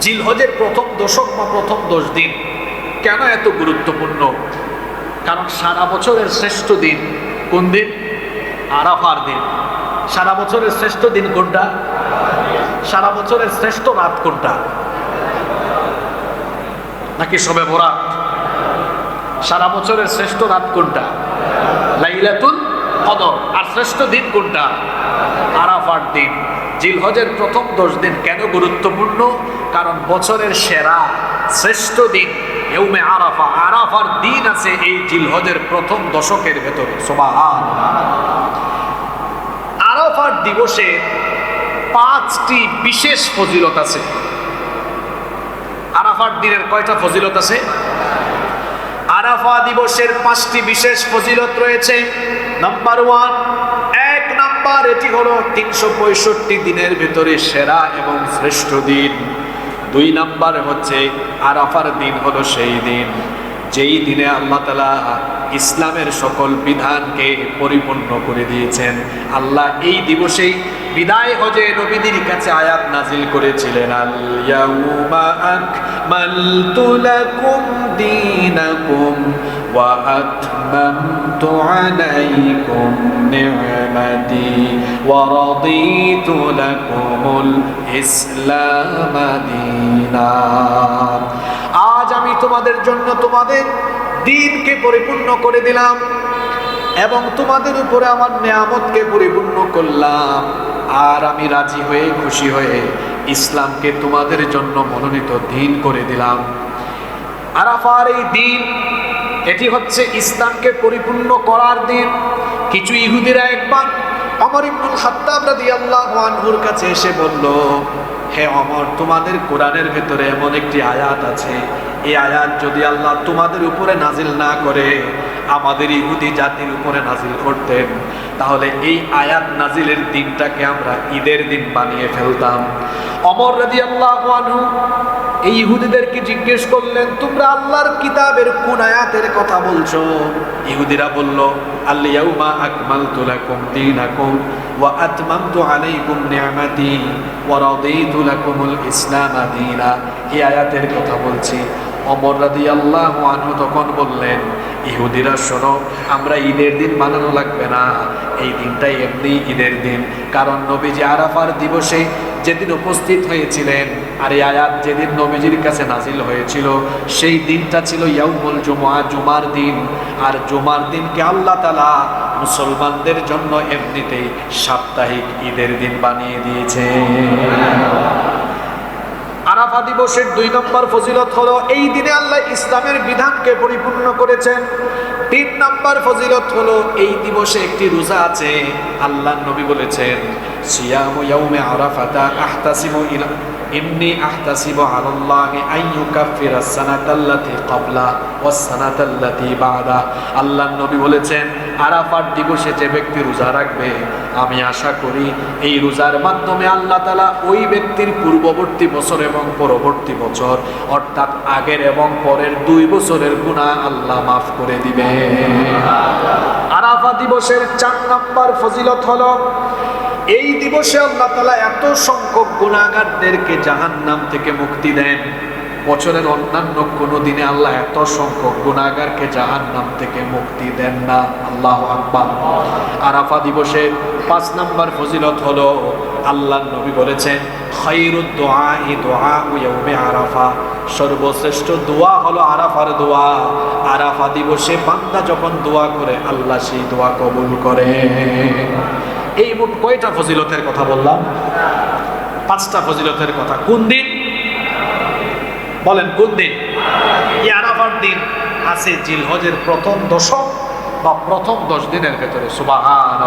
জিলহজের প্রথম দশক বা প্রথম দশ দিন কেন এত গুরুত্বপূর্ণ? কারণ সারা বছরের শ্রেষ্ঠ দিন কোন দিন? আরাফার দিন। সারা বছরের শ্রেষ্ঠ দিন কোনটা? সারা বছরের শ্রেষ্ঠ রাত কোনটা? নাকি সবে বরাত সারা বছরের শ্রেষ্ঠ রাত কোনটা? লাইলাতুল কদর। আর শ্রেষ্ঠ দিন কোনটা? আরাফার দিন। জিলহজের প্রথম দশ দিন কেন গুরুত্বপূর্ণ? কারণ বছরের সেরা শ্রেষ্ঠ দিন এউমে আরাফা। আরাফার দিন আছে এই জিলহজের প্রথম দশকের ভেতরে। সোবাহান আরাফার দিবসে পাঁচটি বিশেষ ফজিলত আছে। আরাফার দিনের কয়টা ফজিলত আছে? আরাফা দিবসের পাঁচটি বিশেষ ফজিলত রয়েছে। নাম্বার ওয়ান এক নাম্বার এটি হলো তিনশো পঁয়ষট্টি দিনের ভেতরে সেরা এবং শ্রেষ্ঠ দিন। দুই নাম্বার হচ্ছে আরাফার দিন হলো সেই দিন। যেই দিনে আল্লাহ তালা ইসলামের সকল বিধানকে পরিপূর্ণ করে দিয়েছেন। আল্লাহ এই দিবসেই বিদায় হজে নবীদের কাছে আয়াত নাজিল করেছিলেন, আল আলাইকুম নি'মাতি ওয়া রাদিতু লাকুমুল ইসলাম দীনা আজ আমি তোমাদের জন্য তোমাদের দিনকে পরিপূর্ণ করে দিলাম এবং তোমাদের উপরে আমার নিয়ামতকে পরিপূর্ণ করলাম। আর আমি রাজি হয়ে খুশি হয়ে ইসলামকে তোমাদের জন্য মনোনীত দিন করে দিলাম। আরাফার এই দিন এটি হচ্ছে ইসলামকে পরিপূর্ণ করার দিন। কিছু ইহুদিরা একবার অমর ইবনুল খাত্তাব আনহুর কাছে এসে বলল, হে অমর, তোমাদের কোরআনের ভেতরে এমন একটি আয়াত আছে। এই আয়াত যদি আল্লাহ তোমাদের উপরে নাজিল না করে আমাদের ইহুদি জাতির উপরে নাজিল করতেন। তাহলে এই আয়াত নাজিলের দিনটাকে আমরা ঈদের দিন বানিয়ে ফেলতাম। অমর রাজি আল্লাহ এই ইহুদিদেরকে জিজ্ঞেস করলেন, তোমরা আল্লাহর কিতাবের কোন আয়াতের কথা বলছো? ইহুদিরা বলল আল্লিয়াউমা আকমালতু লাকুম দীনাকুম ওয়া আতমামতু আলাইকুম নি'মাতি ওয়া রাদিতু লাকুমুল ইসলাম দীনা। এই আয়াতের কথা বলছি। অমর রাদিয়াল্লাহু আনহু তখন বললেন ইহুদিরা, শোনো, আমরা ঈদের দিন মানানো লাগবে না। এই দিনটাই এমনি ঈদের দিন। কারণ নবীজি আরাফার দিবসে যেদিন উপস্থিত হয়েছিলেন আর এই আয়াত যেদিন নবীজির কাছে নাজিল হয়েছিল, সেই দিনটা ছিল ইয়াউমুল জুমা জুমার দিন। আর জুমার দিনকে আল্লাহ তালা মুসলমানদের জন্য এমনিতেই সাপ্তাহিক ঈদের দিন বানিয়ে দিয়েছে। আরাফা দিবসের দুই নম্বর ফজিলত হলো, এই দিনে আল্লাহ ইসলামের বিধানকে পরিপূর্ণ করেছেন। তিন নম্বর ফজিলত হলো, এই দিবসে একটি রোজা আছে, আল্লাহ নবী বলেছেন, সিয়াম ইয়াউমে আরাফাতা আহতাসিমু ইলা ইন্নি আহতাসিবু আলাল্লাহি আন ইউকাফিরা সানাতাল্লাতি ক্বাবলা ওয়াস সানাতাল্লাতি বাদা। আল্লাহ নবী বলেছেন, আরাফার দিবসে যে ব্যক্তি রোজা রাখবে, আমি আশা করি এই রোজার মাধ্যমে আল্লাহ তালা ওই ব্যক্তির পূর্ববর্তী বছর এবং পরবর্তী বছর, অর্থাৎ আগের এবং পরের দুই বছরের গুণা আল্লাহ মাফ করে দিবে আরাফা দিবসের চার নম্বর ফজিলত হলো এই দিবসে আল্লাহ তালা এত সংখ্যক গুণাগারদেরকে জাহান নাম থেকে মুক্তি দেন। বছরের অন্যান্য কোনো দিনে আল্লাহ এত সংখ্যক গুণাগারকে জাহান নাম থেকে মুক্তি দেন না। আল্লাহ আকবার। আরাফা দিবসে পাঁচ নাম্বার ফজিলত হলো আল্লাহ নবী বলেছেন ই আরাফা। সর্বশ্রেষ্ঠ দোয়া হলো আরাফার দোয়া আরাফা দিবসে বান্দা যখন দোয়া করে, আল্লাহ সেই দোয়া কবুল করে এই মোট কয়টা ফজিলতের কথা বললাম? পাঁচটা ফজিলতের কথা। কোন দিন? বলেন, কোন দিন? ইয়ারাফার দিন আছে জিলহজের প্রথম দশক বা প্রথম দশ দিনের ভেতরে সুবাহান